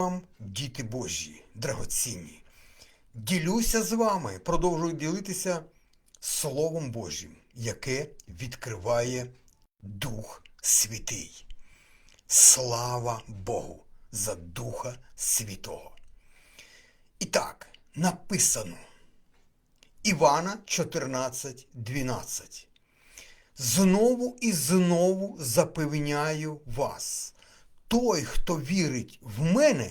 вам, діти Божі, драгоцінні. Ділюся з вами, продовжую ділитися Словом Божим, яке відкриває Дух Святий. Слава Богу за Духа Святого. І так, написано Івана 14, 12. Знову і знову запевняю вас, той, хто вірить в мене,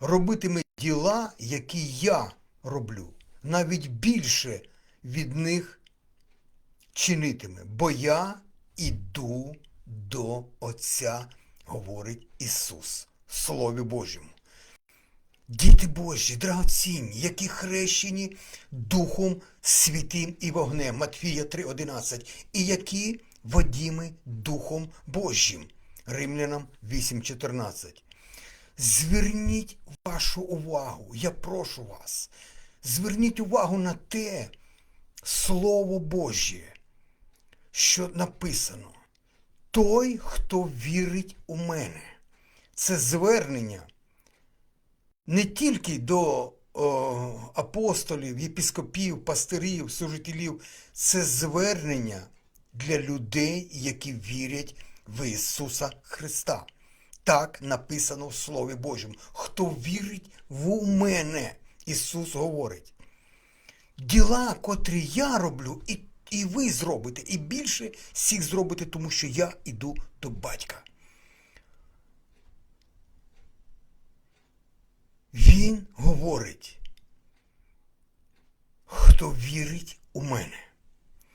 робитиме діла, які я роблю, навіть більше від них чинитиме, бо я іду до Отця, говорить Ісус Слові Божому. Діти Божі, драгоцінні, які хрещені Духом Святим і вогнем, Матфія 3,11, і які водіми Духом Божим, Римлянам 8,14. Зверніть вашу увагу, я прошу вас, зверніть увагу на те Слово Божє, що написано. Той, хто вірить у мене. Це звернення не тільки до о, апостолів, єпіскопів, пастирів, служителів, це звернення для людей, які вірять в Ісуса Христа. Так написано в Слові Божому. Хто вірить в мене, Ісус говорить. Діла, котрі я роблю, і, і ви зробите, і більше всіх зробите, тому що я іду до батька. Він говорить, хто вірить у мене,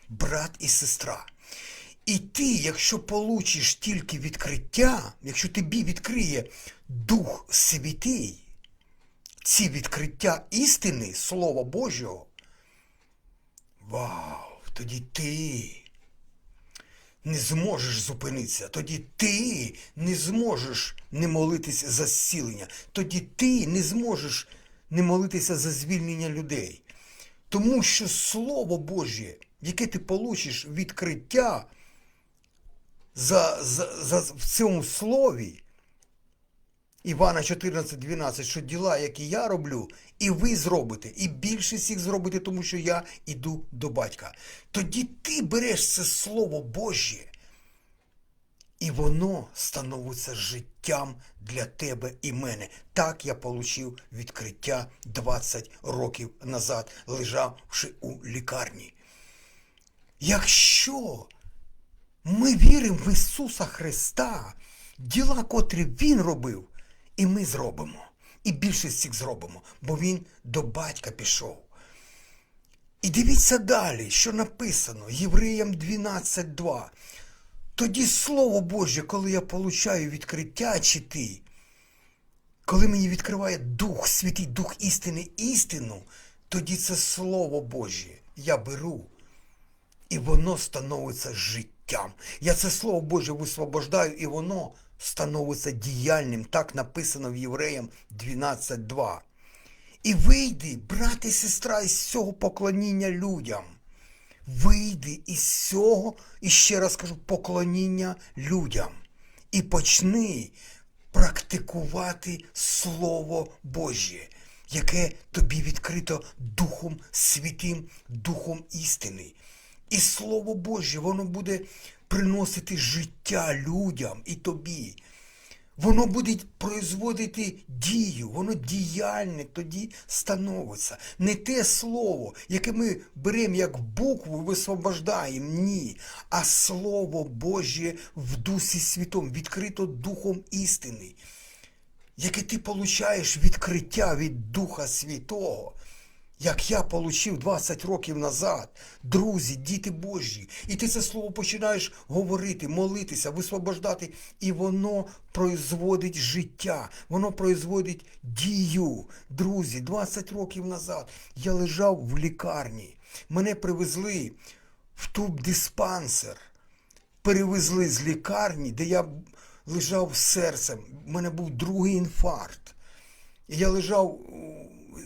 брат і сестра. І ти, якщо получиш тільки відкриття, якщо тобі відкриє Дух Святий, ці відкриття істини, Слова Божого, вау, тоді ти не зможеш зупинитися, тоді ти не зможеш не молитися за зцілення, тоді ти не зможеш не молитися за звільнення людей. Тому що Слово Божє, яке ти получиш відкриття за, за, за, в цьому слові, Івана 14,12, що діла, які я роблю, і ви зробите, і більшість їх зробите, тому що я іду до батька. Тоді ти береш це Слово Божє, і воно становиться життям для тебе і мене. Так я отримав відкриття 20 років назад, лежавши у лікарні. Якщо ми віримо в Ісуса Христа, діла, котрі Він робив, і ми зробимо. І більшість всіх зробимо, бо Він до батька пішов. І дивіться далі, що написано Євреям 12.2. Тоді Слово Боже, коли я получаю відкриття чи ти, коли мені відкриває Дух Святий, Дух істини, істину, тоді це Слово Боже я беру і воно становиться життям. Я це Слово Боже висвобождаю, і воно становиться діяльним. Так написано в Євреям 12.2. І вийди, брат і сестра, із цього поклоніння людям. Вийди із цього, і ще раз кажу, поклоніння людям. І почни практикувати Слово Божє, яке тобі відкрито Духом Святим, Духом істини. І Слово Боже, воно буде приносити життя людям і тобі. Воно буде производити дію, воно діяльне тоді становиться. Не те слово, яке ми беремо як букву, висвобождаємо, ні. А Слово Боже в Дусі Святом, відкрито Духом істини, яке ти получаєш відкриття від Духа Святого як я получив 20 років назад, друзі, діти Божі, і ти це слово починаєш говорити, молитися, висвобождати, і воно производить життя, воно производить дію. Друзі, 20 років назад я лежав в лікарні. Мене привезли в туб-диспансер, перевезли з лікарні, де я лежав серцем. У мене був другий інфаркт. І я лежав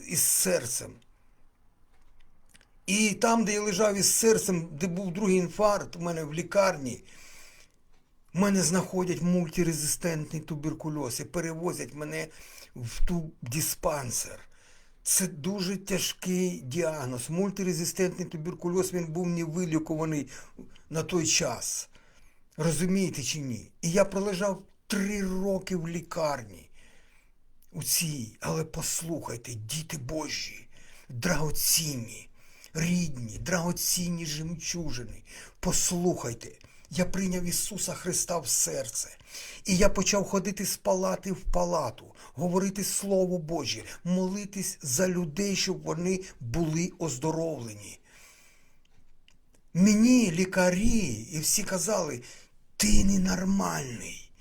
із серцем. І там, де я лежав із серцем, де був другий інфаркт у мене в лікарні, Мене знаходять мультирезистентний туберкульоз і перевозять мене в ту диспансер. Це дуже тяжкий діагноз. Мультирезистентний туберкульоз він був не вилікуваний на той час. Розумієте чи ні? І я пролежав три роки в лікарні у цій. Але послухайте, діти Божі, драгоцінні, рідні, драгоцінні жемчужини. Послухайте, я прийняв Ісуса Христа в серце. І я почав ходити з палати в палату, говорити Слово Боже, молитись за людей, щоб вони були оздоровлені. Мені лікарі і всі казали, ти ненормальний,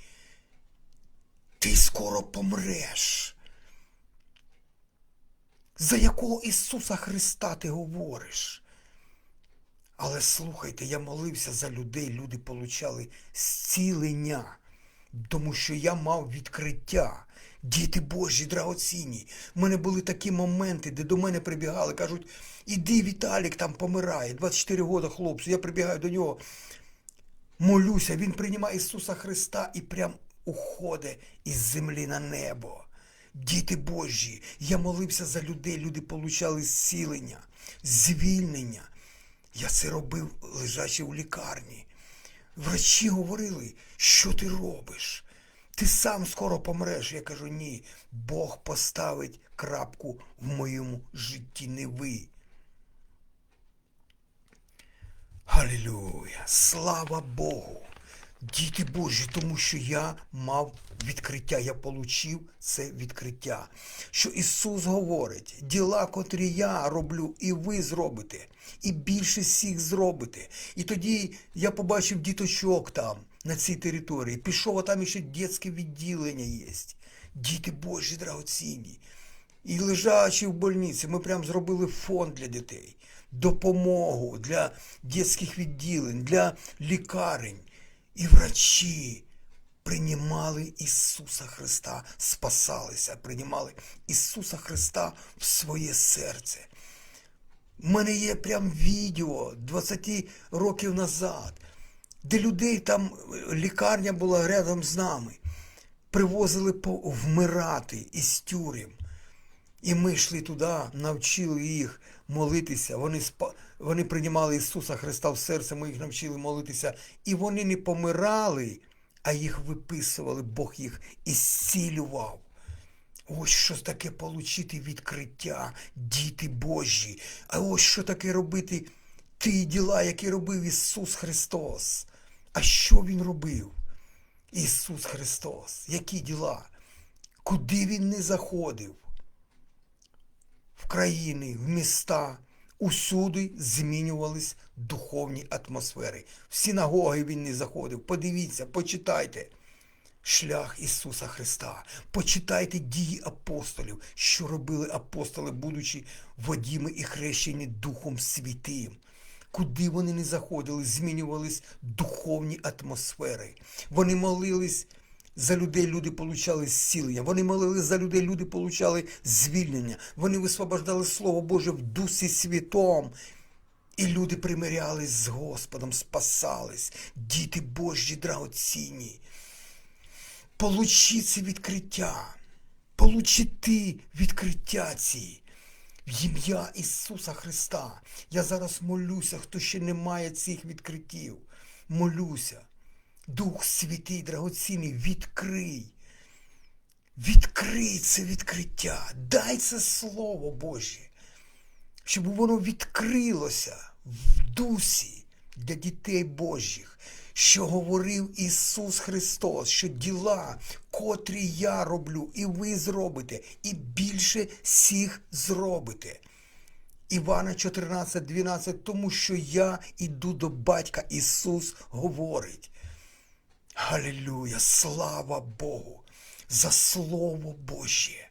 ти скоро помреш. За якого Ісуса Христа ти говориш? Але слухайте, я молився за людей, люди получали зцілення, тому що я мав відкриття. Діти Божі, драгоцінні. У мене були такі моменти, де до мене прибігали, кажуть, іди, Віталік там помирає, 24 роки хлопцю. Я прибігаю до нього, молюся, він приймає Ісуса Христа і прям уходить із землі на небо. Діти Божі, я молився за людей, люди получали зцілення, звільнення. Я це робив, лежачи в лікарні. Врачі говорили, що ти робиш? Ти сам скоро помреш. Я кажу, ні, Бог поставить крапку в моєму житті, не ви. Халілюя! Слава Богу! Діти Божі, тому що я мав відкриття, я получив це відкриття. Що Ісус говорить, діла, котрі я роблю, і ви зробите, і більше всіх зробите. І тоді я побачив діточок там, на цій території. Пішов, а там ще дитяче відділення є. Діти Божі драгоцінні. І лежачи в больниці, ми прям зробили фонд для дітей, допомогу для дитячих відділень, для лікарень. І врачі приймали Ісуса Христа, спасалися, приймали Ісуса Христа в своє серце. У мене є прям відео 20 років назад, де людей там лікарня була рядом з нами, привозили вмирати із тюрем. І ми йшли туди, навчили їх молитися. Вони спа... вони приймали Ісуса Христа в серце, ми їх навчили молитися. І вони не помирали, а їх виписували, Бог їх ісцілював. Ось що таке отримати відкриття, діти Божі. А ось що таке робити ті діла, які робив Ісус Христос. А що Він робив? Ісус Христос. Які діла? Куди Він не заходив? в країни, в міста, усюди змінювались духовні атмосфери. В синагоги він не заходив. Подивіться, почитайте шлях Ісуса Христа. Почитайте дії апостолів, що робили апостоли, будучи водіми і хрещені Духом Святим. Куди вони не заходили, змінювались духовні атмосфери. Вони молились за людей люди получали зцілення. Вони молили за людей, люди получали звільнення. Вони висвобождали Слово Боже в Дусі Святом. І люди примирялись з Господом, спасались. Діти Божі драгоцінні. Получи це відкриття. Получи ти відкриття ці. В ім'я Ісуса Христа. Я зараз молюся, хто ще не має цих відкриттів. Молюся. Дух Святий, драгоцінний, відкрий. Відкрий це відкриття. Дай це Слово Боже, щоб воно відкрилося в дусі для дітей Божих, що говорив Ісус Христос, що діла, котрі я роблю, і ви зробите, і більше всіх зробите. Івана 14, 12, тому що я іду до батька, Ісус говорить. Галілюя, слава Богу, за Слово Боже.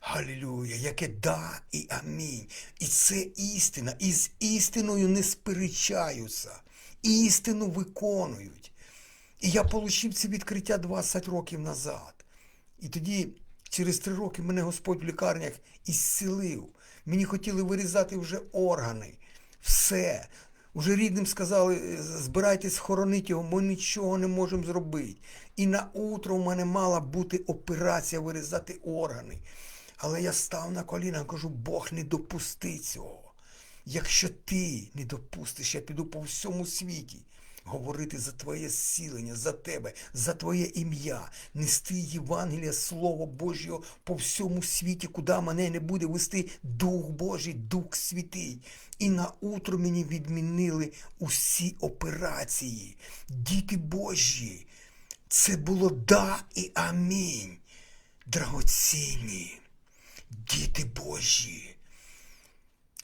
Галілюя, яке да і амінь. І це істина. І з істиною не сперечаються. Істину виконують. І я отримав це відкриття 20 років назад. І тоді, через три роки, мене Господь в лікарнях ісцілив. Мені хотіли вирізати вже органи. Все. Уже рідним сказали, «Е, збирайтесь хоронити його, ми нічого не можемо зробити. І на утро в мене мала бути операція вирізати органи. Але я став на коліна кажу, Бог не допусти цього. Якщо ти не допустиш, я піду по всьому світі говорити за твоє зцілення, за тебе, за твоє ім'я, нести Євангелія, Слово Божого по всьому світі, куди мене не буде вести Дух Божий, Дух Святий. І на утро мені відмінили усі операції. Діти Божі, це було да і амінь. Драгоцінні, діти Божі.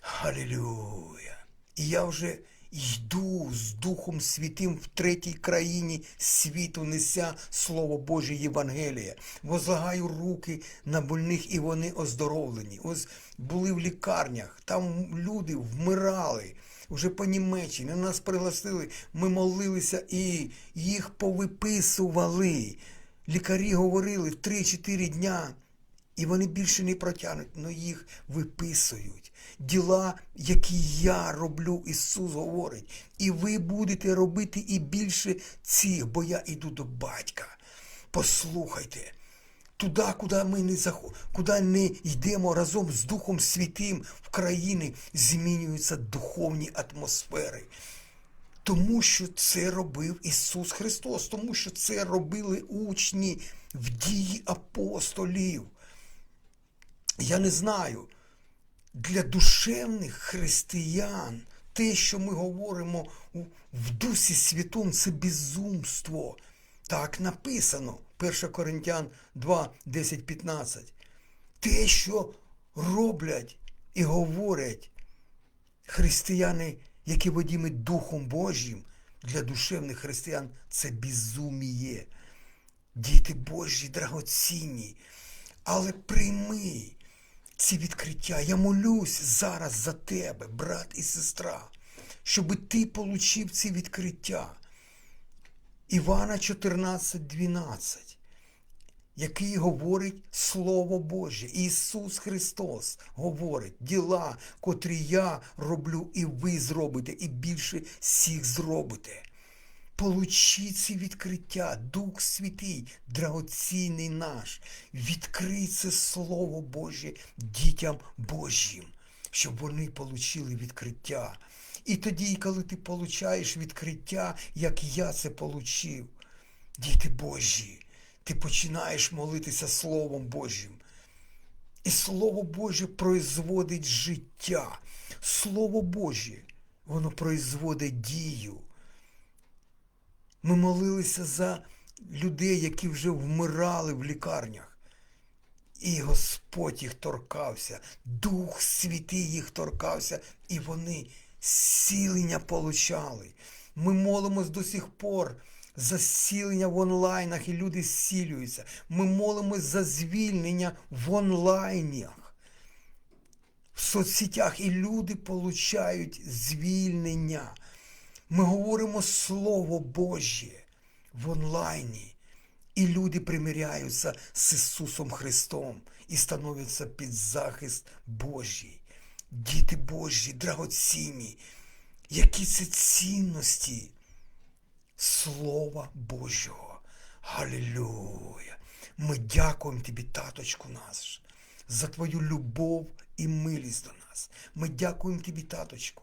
Халілюя. І я вже йду з Духом Святим в третій країні світу, неся Слово Боже Євангелія. Возлагаю руки на больних, і вони оздоровлені. Ось були в лікарнях, там люди вмирали. Вже по Німеччині нас пригласили, ми молилися і їх повиписували. Лікарі говорили в 3-4 дня і вони більше не протягнуть, але їх виписують. Діла, які я роблю, Ісус говорить, і ви будете робити і більше цих, бо я йду до батька. Послухайте, туди, куди ми не заход... куди не йдемо разом з Духом Святим в країни, змінюються духовні атмосфери. Тому що це робив Ісус Христос, тому що це робили учні в дії апостолів. Я не знаю, для душевних християн те, що ми говоримо в Дусі Святому, це безумство. Так написано, 1 Коринтян 2, 10, 15. Те, що роблять і говорять християни, які водіми Духом Божим, для душевних християн це безуміє. Діти Божі драгоцінні, але прийми ці відкриття. Я молюсь зараз за тебе, брат і сестра, щоб ти получив ці відкриття. Івана 14, 12, який говорить Слово Боже. Ісус Христос говорить діла, котрі я роблю, і ви зробите, і більше всіх зробите. Получи ці відкриття, Дух Святий, драгоцінний наш. Відкрий це Слово Боже дітям Божим, щоб вони получили відкриття. І тоді, коли ти получаєш відкриття, як я це получив, діти Божі, ти починаєш молитися Словом Божим. І Слово Боже производить життя. Слово Боже, воно производить дію. Ми молилися за людей, які вже вмирали в лікарнях. І Господь їх торкався, Дух Святий їх торкався, і вони зцілення получали. Ми молимось до сих пор за зцілення в онлайнах, і люди зцілюються. Ми молимось за звільнення в онлайнах, в соцсетях, і люди получають звільнення. Ми говоримо Слово Боже в онлайні, і люди примиряються з Ісусом Христом і становляться під захист Божий. Діти Божі, драгоцінні, які це цінності Слова Божого. Галілюя! Ми дякуємо тобі, таточку наш, за твою любов і милість до нас. Ми дякуємо тобі, таточку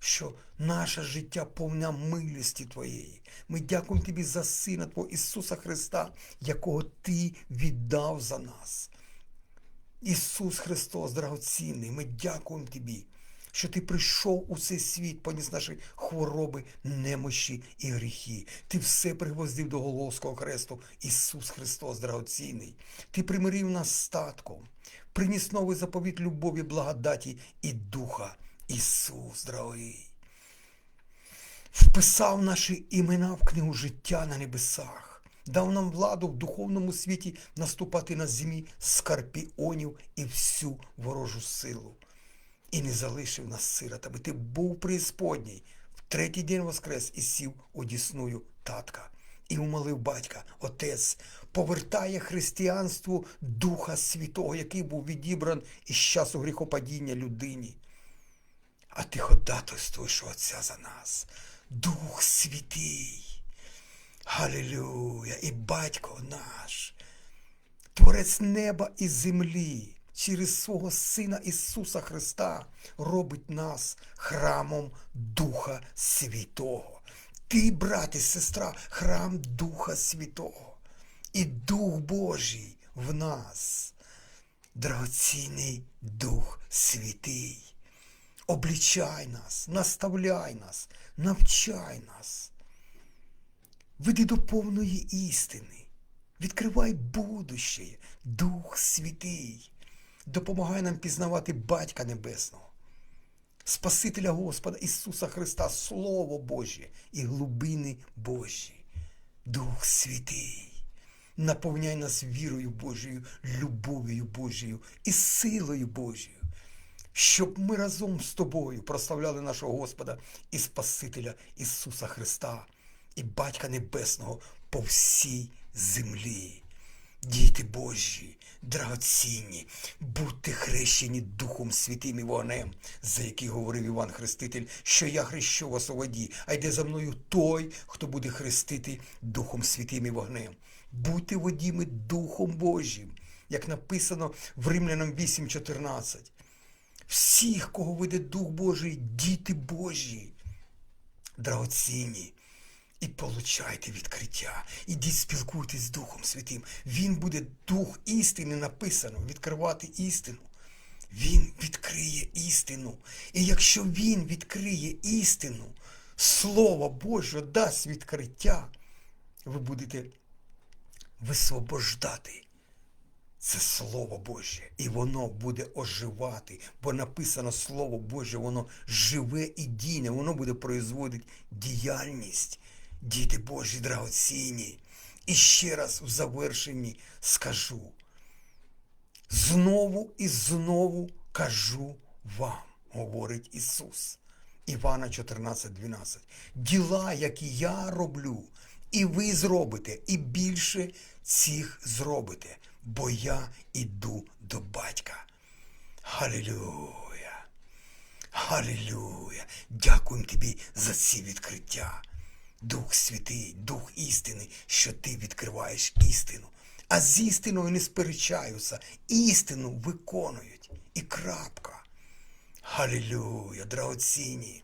що наше життя повне милості Твоєї. Ми дякуємо Тобі за Сина Твого Ісуса Христа, якого Ти віддав за нас. Ісус Христос, драгоцінний, ми дякуємо Тобі, що Ти прийшов у цей світ, поніс наші хвороби, немощі і гріхи. Ти все пригвоздив до Головського хресту, Ісус Христос, драгоцінний. Ти примирив нас статком, приніс новий заповіт любові, благодаті і духа. Ісус, дорогий, вписав наші імена в книгу життя на небесах, дав нам владу в духовному світі наступати на зімі скорпіонів і всю ворожу силу. І не залишив нас сиротами. Ти був преісподній, в третій день воскрес і сів одісную татка. І умолив батька, отець, повертає християнству Духа Святого, який був відібран із часу гріхопадіння людині. А ти ходатайствуєш Отця за нас. Дух Святий. Халилюя! І Батько наш, Творець неба і землі, через свого Сина Ісуса Христа робить нас храмом Духа Святого. Ти, брат і сестра, храм Духа Святого. І Дух Божий в нас, драгоцінний Дух Святий. Облічай нас, наставляй нас, навчай нас. Веди до повної істини. Відкривай будуще, Дух Святий. Допомагай нам пізнавати Батька Небесного, Спасителя Господа Ісуса Христа, Слово Боже і глибини Божі. Дух Святий. Наповняй нас вірою Божою, любов'ю Божою і силою Божою щоб ми разом з тобою прославляли нашого Господа і Спасителя Ісуса Христа і Батька Небесного по всій землі. Діти Божі, драгоцінні, будьте хрещені Духом Святим і вогнем, за який говорив Іван Хреститель, що я хрещу вас у воді, а йде за мною той, хто буде хрестити Духом Святим і вогнем. Будьте водіми Духом Божим, як написано в Римлянам 8.14 всіх, кого веде Дух Божий, діти Божі, драгоцінні. І получайте відкриття. Ідіть спілкуйтесь з Духом Святим. Він буде дух істини написано, відкривати істину. Він відкриє істину. І якщо він відкриє істину, Слово Боже дасть відкриття, ви будете висвобождати це Слово Боже, і воно буде оживати, бо написано Слово Боже, воно живе і дійне, воно буде производити діяльність. Діти Божі драгоцінні. І ще раз в завершенні скажу. Знову і знову кажу вам, говорить Ісус. Івана 14,12. Діла, які я роблю, і ви зробите, і більше цих зробите, бо я іду до батька. Халілюя! Халілюя! Дякуємо тобі за ці відкриття. Дух Святий, Дух істини, що ти відкриваєш істину. А з істиною не сперечаються, істину виконують. І крапка. Халілюя, драгоцінні.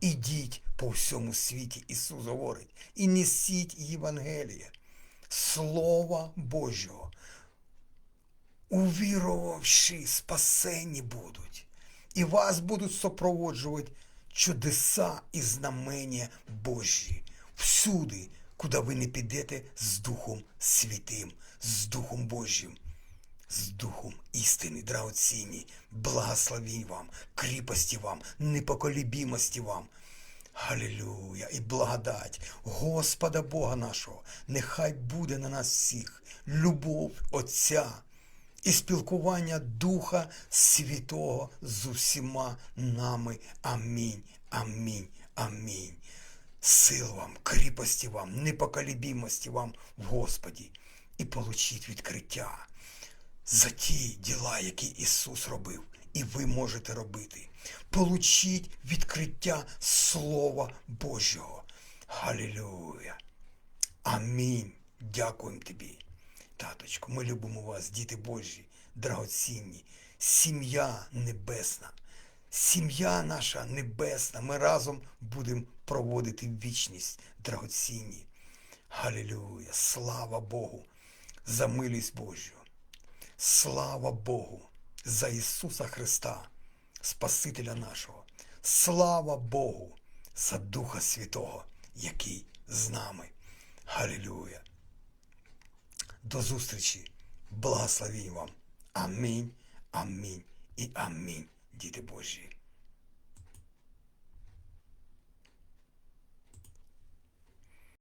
Ідіть по всьому світі, Ісус говорить, і несіть Євангеліє, Слова Божого. Увірувавши, спасені будуть, і вас будуть супроводжувати чудеса і знамення Божі. Всюди, куди ви не підете з Духом Святим, з Духом Божим, з Духом істини, драгоцінні, благословінь вам, кріпості вам, непоколібімості вам. Халілюя і благодать Господа Бога нашого, нехай буде на нас всіх любов Отця і спілкування Духа Святого з усіма нами. Амінь, амінь, амінь. Сил вам, кріпості вам, непоколібімості вам в Господі і получіть відкриття за ті діла, які Ісус робив, і ви можете робити. Получіть відкриття Слова Божого. Халілюя. Амінь. Дякуємо тобі. Таточко, ми любимо вас, діти Божі, драгоцінні, сім'я небесна. Сім'я наша небесна. Ми разом будемо проводити вічність драгоцінні. Халілюя! Слава Богу за милість Божу. Слава Богу за Ісуса Христа, Спасителя нашого. Слава Богу за Духа Святого, який з нами. Халілюя! До зустрічі! Благословінь вам! Амінь, амінь і амінь, діти Божі.